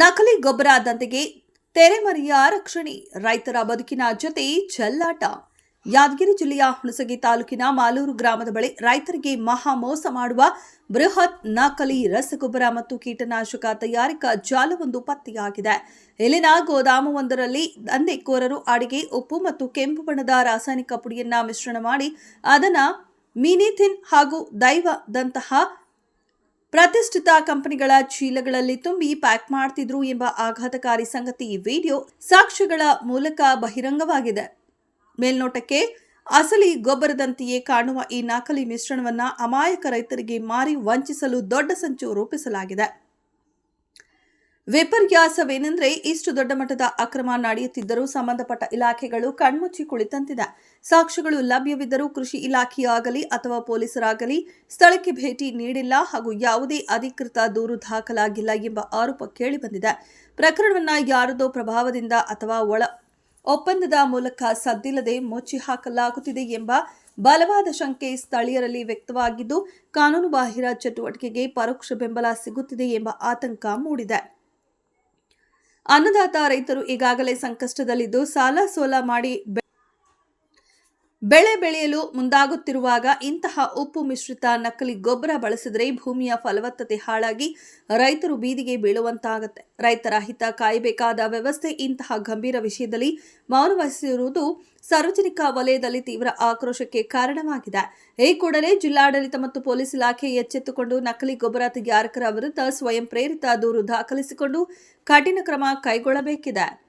ನಕಲಿ ಗೊಬ್ಬರ ದಂಧೆಗೆ ತೆರೆಮರೆಯ ರಕ್ಷಣೆ, ರೈತರ ಬದುಕಿನ ಜೊತೆ ಚೆಲ್ಲಾಟ. ಯಾದಗಿರಿ ಜಿಲ್ಲೆಯ ಹುಣಸಗಿ ತಾಲೂಕಿನ ಮಾಲೂರು ಗ್ರಾಮದ ಬಳಿ ರೈತರಿಗೆ ಮಹಾ ಮೋಸ ಮಾಡುವ ಬೃಹತ್ ನಕಲಿ ರಸಗೊಬ್ಬರ ಮತ್ತು ಕೀಟನಾಶಕ ತಯಾರಿಕಾ ಜಾಲವೊಂದು ಪತ್ತೆಯಾಗಿದೆ. ಇಲ್ಲಿನ ಗೋದಾಮುವೊಂದರಲ್ಲಿ ದಂಧೆಕೋರರು ಅಡಿಗೆ, ಉಪ್ಪು ಮತ್ತು ಕೆಂಪು ಬಣ್ಣದ ರಾಸಾಯನಿಕ ಪುಡಿಯನ್ನ ಮಿಶ್ರಣ ಮಾಡಿ, ಅದನ್ನ ಮಿನಿಥಿನ್ ಹಾಗೂ ದೈವದಂತಹ ಪ್ರತಿಷ್ಠಿತ ಕಂಪನಿಗಳ ಚೀಲಗಳಲ್ಲಿ ತುಂಬಿ ಪ್ಯಾಕ್ ಮಾಡ್ತಿದ್ರು ಎಂಬ ಆಘಾತಕಾರಿ ಸಂಗತಿ ಈ ವಿಡಿಯೋ ಸಾಕ್ಷ್ಯಗಳ ಮೂಲಕ ಬಹಿರಂಗವಾಗಿದೆ. ಮೇಲ್ನೋಟಕ್ಕೆ, ಅಸಲಿ ಗೊಬ್ಬರದಂತೆಯೇ ಕಾಣುವ ಈ ನಕಲಿ ಮಿಶ್ರಣವನ್ನು ಅಮಾಯಕ ರೈತರಿಗೆ ಮಾರಿ ವಂಚಿಸಲು ದೊಡ್ಡ ಸಂಚು ರೂಪಿಸಲಾಗಿದೆ. ವಿಪರ್ಯಾಸವೇನೆಂದರೆ ಇಷ್ಟು ದೊಡ್ಡ ಮಟ್ಟದ ಅಕ್ರಮ ನಡೆಯುತ್ತಿದ್ದರೂ ಸಂಬಂಧಪಟ್ಟ ಇಲಾಖೆಗಳು ಕಣ್ಮುಚ್ಚಿ ಕುಳಿತಂತಿದೆ. ಸಾಕ್ಷ್ಯಗಳು ಲಭ್ಯವಿದ್ದರೂ ಕೃಷಿ ಇಲಾಖೆಯಾಗಲಿ ಅಥವಾ ಪೊಲೀಸರಾಗಲಿ ಸ್ಥಳಕ್ಕೆ ಭೇಟಿ ನೀಡಿಲ್ಲ ಹಾಗೂ ಯಾವುದೇ ಅಧಿಕೃತ ದೂರು ದಾಖಲಾಗಿಲ್ಲ ಎಂಬ ಆರೋಪ ಕೇಳಿಬಂದಿದೆ. ಪ್ರಕರಣವನ್ನು ಯಾರದೋ ಪ್ರಭಾವದಿಂದ ಅಥವಾ ಒಳ ಒಪ್ಪಂದದ ಮೂಲಕ ಸದ್ದಿಲ್ಲದೆ ಮುಚ್ಚಿ ಹಾಕಲಾಗುತ್ತಿದೆ ಎಂಬ ಬಲವಾದ ಶಂಕೆ ಸ್ಥಳೀಯರಲ್ಲಿ ವ್ಯಕ್ತವಾಗಿದ್ದು ಕಾನೂನುಬಾಹಿರ ಚಟುವಟಿಕೆಗೆ ಪರೋಕ್ಷ ಬೆಂಬಲ ಸಿಗುತ್ತಿದೆ ಎಂಬ ಆತಂಕ ಮೂಡಿದೆ. ಅನ್ನದಾತ ರೈತರು ಈಗಾಗಲೇ ಸಂಕಷ್ಟದಲ್ಲಿದ್ದು ಸಾಲ ಸೋಲ ಮಾಡಿ ಬೆಳೆ ಬೆಳೆಯಲು ಮುಂದಾಗುತ್ತಿರುವಾಗ ಇಂತಹ ಉಪ್ಪು ಮಿಶ್ರಿತ ನಕಲಿ ಗೊಬ್ಬರ ಬಳಸಿದರೆ ಭೂಮಿಯ ಫಲವತ್ತತೆ ಹಾಳಾಗಿ ರೈತರು ಬೀದಿಗೆ ಬೀಳುವಂತಾಗುತ್ತೆ. ರೈತರ ಹಿತ ಕಾಯಬೇಕಾದ ವ್ಯವಸ್ಥೆ ಇಂತಹ ಗಂಭೀರ ವಿಷಯದಲ್ಲಿ ಮೌನವಹಿಸಿರುವುದು ಸಾರ್ವಜನಿಕ ವಲಯದಲ್ಲಿ ತೀವ್ರ ಆಕ್ರೋಶಕ್ಕೆ ಕಾರಣವಾಗಿದೆ. ಈ ಕೂಡಲೇ ಜಿಲ್ಲಾಡಳಿತ ಮತ್ತು ಪೊಲೀಸ್ ಇಲಾಖೆ ಎಚ್ಚೆತ್ತುಕೊಂಡು ನಕಲಿ ಗೊಬ್ಬರ ತಯಾರಕರ ವಿರುದ್ಧ ಸ್ವಯಂ ಪ್ರೇರಿತ ದೂರು ದಾಖಲಿಸಿಕೊಂಡು ಕಠಿಣ ಕ್ರಮ ಕೈಗೊಳ್ಳಬೇಕಿದೆ.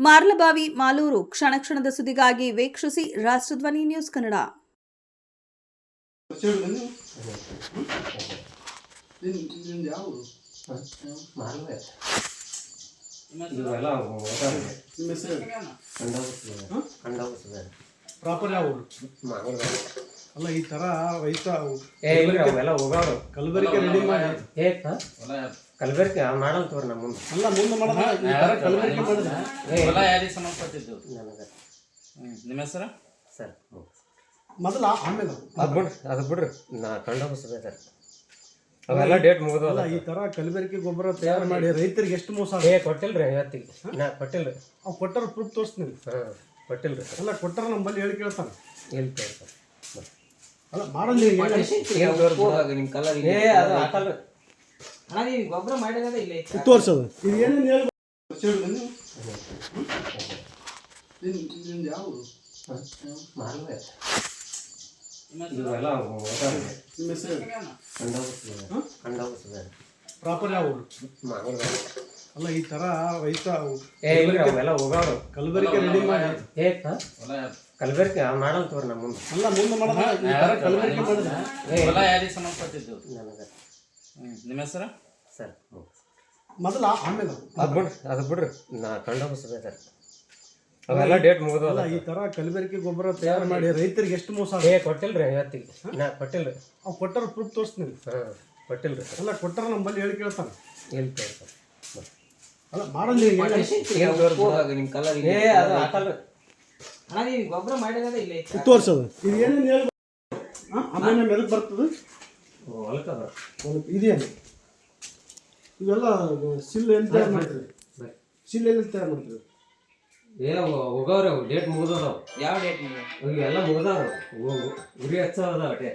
ಮಾರ್ಲಬಾವಿ ಮಾಲೂರು ಕ್ಷಣ ಕ್ಷಣದ ಸುದ್ದಿಗಾಗಿ ವೀಕ್ಷಿಸಿ ರಾಷ್ಟ್ರಧ್ವನಿ ನ್ಯೂಸ್ ಕನ್ನಡ. ನಿಮ್ಮ ಪ್ರಾಪರ್ ಯಾವುದು ಮಾಲ್ವೆ ಅಲ್ಲ ಈ ತರ ರೈತ ಏ ಇಲ್ರಿ ಅವೆಲ್ಲ ಹೋಗಾವ್ರು ಕಲಬೆರಕೆ ರೆಡಿ ಮಾಡಿ. ಏ ಕಲಬೆರಕೆ ಮಾಡಲ್ ತೋರಿ ನಮ್ಮ ಮುಂದೆ. ಅಲ್ಲ ಮುಂದೆ ಮಾಡೋಣ ಈ ತರ ಕಲಬೆರಕೆ? ಮಾಡಿದ್ರೆ. ಹೊಲ ಯಾರಿಗೆ ಸಂಬಂಧಪಟ್ಟಿದ್ದು ನನಗೆ ಹ್ಮ್. ನಿಮ್ಮ ಹೆಸರು? ಸರ್ ಮೊದಲ ಆಮೇಲೆ. ಅದು ಬಿಡ್ರಿ ಅದು ಬಿಡ್ರಿ ನಾ ಕಂಡಾಗುತ್ತದೆ ಸರ್. ಅವೆಲ್ಲ ಡೇಟ್ ಮುಗೋದಲ್ಲ ಅಲ್ಲ ಈ ತರ ಕಲಬೆರಕೆ ಗೊಬ್ಬರ ತಯಾರು ಮಾಡಿ ರೈತರಿಗೆ ಎಷ್ಟು ಮೋಸ ಏ ಕೊಟ್ಟಿಲ್ರಿ ಇವತ್ತಿಗೆ. ನಾ ಕೊಟ್ಟಿಲ್ರಿ. ಅವ್ ಕೊಟ್ಟರ ಪ್ರೂಫ್ ತೋರಿಸ್ತೀನಿ. ಹಾಂ ಕೊಟ್ಟಿಲ್ರಿ ಸರ್ ಅಲ್ಲ ಕೊಟ್ಟರೆ ನಮ್ಮಲ್ಲಿ ಹೇಳಿ ಕೇಳ್ತಾರೆ. ಎಲ್ಲಿ ಕೇಳ್ತಾರೆ. ಅಲ್ಲ ಮಾಡಲ್ಲ ನೀವು ಹೇಳಿ. ಏ ಅದು ನೀವು ಗೊಬ್ಬರ ಮಾಡಿರೋದೇ ಇಲ್ಲ ತೋರಿಸೋದು. ಇದು ಏನೇನು ನಿಂದು ಯಾವುದು ಮಾಲ್ವೆ ಇವೆಲ್ಲ ಓದಾವೆ ನಿಮ್ಮ ಹೆಸರು ಕಂಡಾಗುತ್ತದೆ. ಕಂಡಾಗುತ್ತದೆ. ಪ್ರಾಪರ್ ಮಾಲ್ವೆ ಅಲ್ಲ ಈ ತರ ರೈತ ಏ ಇಲ್ರಿ ಅವೆಲ್ಲ ಹೋಗಾವ್ರು ಕಲಬೆರಕೆ ರೆಡಿ ಮಾಡಿ ಏ ಕಲಬೆರಕೆ ಮಾಡಲ್ ತೋರಿ ನಮ್ಮ ಮುಂದೆ. ಅಲ್ಲ ಮುಂದೆ ಮಾಡೋಣ ಈ ತರ ಕಲಬೆರಕೆ ಮಾಡಿದ್ರೆ? ಹೊಲ ಯಾರಿಗೆ ಸಂಬಂಧಪಟ್ಟಿದ್ದು? ನನಗೆ. ನಿಮ್ಮ ಹೆಸರು? ಸರ್ ಮೊದಲ ಆಮೇಲೆ. ಅದು ಬಿಡ್ರಿ ಅದು ಬಿಡ್ರಿ. ನಾ ಕಂಡಾಗುತ್ತದೆ ಸರ್. ಅವೆಲ್ಲ ಡೇಟ್ ಮುಗೋದಲ್ಲ ಈ ತರ ಕಲಬೆರಕೆ ಗೊಬ್ಬರ ತಯಾರು ಮಾಡಿ ರೈತರಿಗೆ ಎಷ್ಟು ಮೋಸ ಏ ಕೊಟ್ಟಿಲ್ರಿ ಇವತ್ತಿಗೆ. ನಾ ಕೊಟ್ಟಿಲ್ರಿ. ಅವ್ ಕೊಟ್ಟರು ಪ್ರೂಫ್ ತೋರಿಸ್ತೀನಿ. ಹಾಂ ರೀ ಸರ್. ಅಲ್ಲ ಕೊಟ್ಟರ ನಮ್ಮಲ್ಲಿ ಹೇಳಿ ಕೇಳ್ತಾರೆ. ಏನು ಕೇಳ್ತಾರೆ. ಅಲ್ಲ ಮಾಡಲ್ಲ ನಿಮ್ಮ ಹೇಳಿ. ಏ ಅದು ಹಾಕಲ್ರಿ ಗೊಬ್ಬರ ಮಾಡಿರೋದೇ ಇಲ್ಲ ತೋರ್ಸೋದು. ಇದು ಏನೇನು ಹೇಳ್ಬೇಕು ಹಾಂ ಆಮೇಲೆ ಎದಕ್ಕೆ ಬರ್ತದೆ? ಹೊಲಕ್ಕದ? ಒಂದು ಇದೇನು? ಇವೆಲ್ಲ ಸಿಲ್ ಎಲ್ಲಿ ತಯಾರು ಮಾಡ್ತೀರಿ? ಸಿಲ್ ಎಲ್ಲಿ ತಯಾರು ಮಾಡ್ತೀರಿ? ಏ ಹೋಗವ್ರಿ ಡೇಟ್ ಮುಗಿದವ ಯಾವ ಡೇಟ್ ಎಲ್ಲ ಇವೆಲ್ಲ ಮುಗಿದವ್ರು ಉರಿ ಹಚ್ಚೋದ ಅಟೆ.